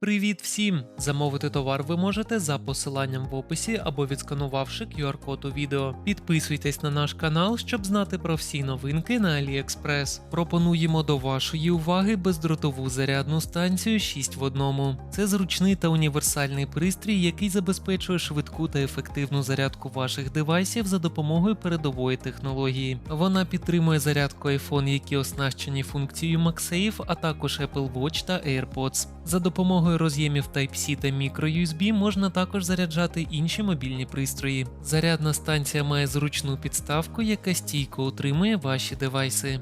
Привіт всім! Замовити товар ви можете за посиланням в описі або відсканувавши QR-код у відео. Підписуйтесь на наш канал, щоб знати про всі новинки на AliExpress. Пропонуємо до вашої уваги бездротову зарядну станцію 6 в одному. Це зручний та універсальний пристрій, який забезпечує швидку та ефективну зарядку ваших девайсів за допомогою передової технології. Вона підтримує зарядку iPhone, які оснащені функцією MagSafe, а також Apple Watch та AirPods. За допомогою роз'ємів Type-C та microUSB можна також заряджати інші мобільні пристрої. Зарядна станція має зручну підставку, яка стійко утримує ваші девайси.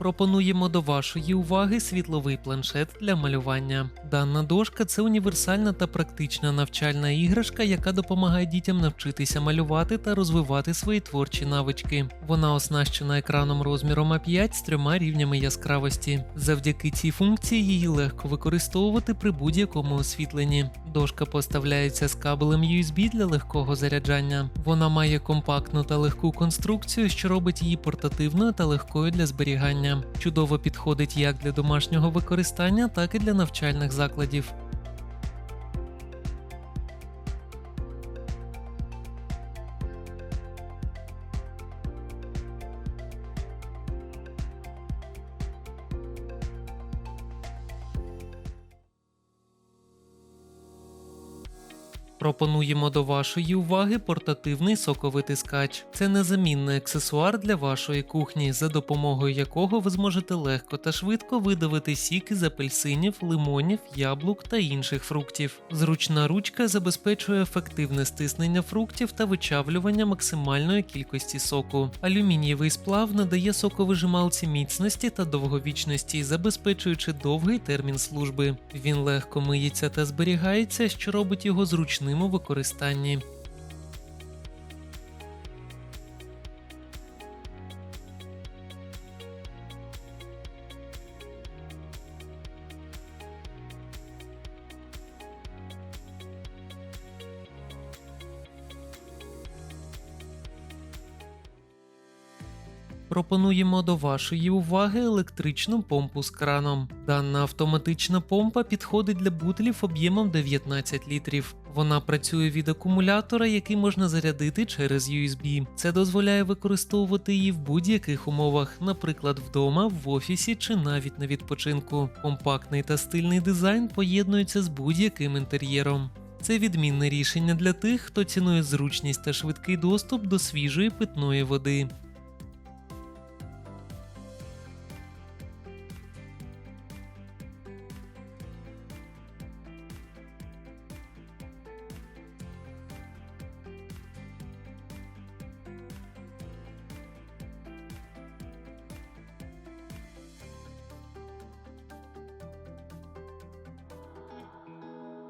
Пропонуємо до вашої уваги світловий планшет для малювання. Дана дошка це універсальна та практична навчальна іграшка, яка допомагає дітям навчитися малювати та розвивати свої творчі навички. Вона оснащена екраном розміром А5 з трьома рівнями яскравості. Завдяки цій функції її легко використовувати при будь-якому освітленні. Дошка поставляється з кабелем USB для легкого заряджання. Вона має компактну та легку конструкцію, що робить її портативною та легкою для зберігання. Чудово підходить як для домашнього використання, так і для навчальних закладів. Пропонуємо до вашої уваги портативний соковитискач. Це незамінний аксесуар для вашої кухні, за допомогою якого ви зможете легко та швидко видавити сік із апельсинів, лимонів, яблук та інших фруктів. Зручна ручка забезпечує ефективне стиснення фруктів та вичавлювання максимальної кількості соку. Алюмінієвий сплав надає соковижималці міцності та довговічності, забезпечуючи довгий термін служби. Він легко миється та зберігається, що робить його зручним у використанні. Пропонуємо до вашої уваги електричну помпу з краном. Дана автоматична помпа підходить для бутлів об'ємом 19 літрів. Вона працює від акумулятора, який можна зарядити через USB. Це дозволяє використовувати її в будь-яких умовах, наприклад, вдома, в офісі чи навіть на відпочинку. Компактний та стильний дизайн поєднуються з будь-яким інтер'єром. Це відмінне рішення для тих, хто цінує зручність та швидкий доступ до свіжої питної води.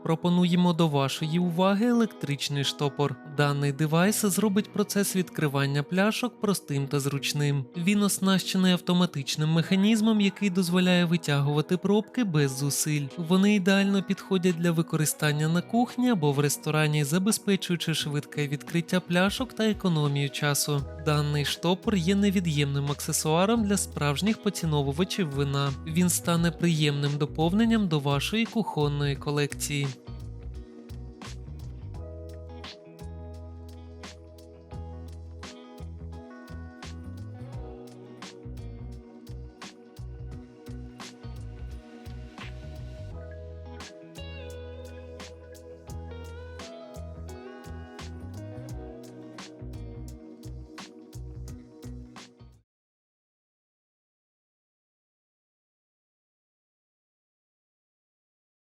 Пропонуємо до вашої уваги електричний штопор. Даний девайс зробить процес відкривання пляшок простим та зручним. Він оснащений автоматичним механізмом, який дозволяє витягувати пробки без зусиль. Вони ідеально підходять для використання на кухні або в ресторані, забезпечуючи швидке відкриття пляшок та економію часу. Даний штопор є невід'ємним аксесуаром для справжніх поціновувачів вина. Він стане приємним доповненням до вашої кухонної колекції.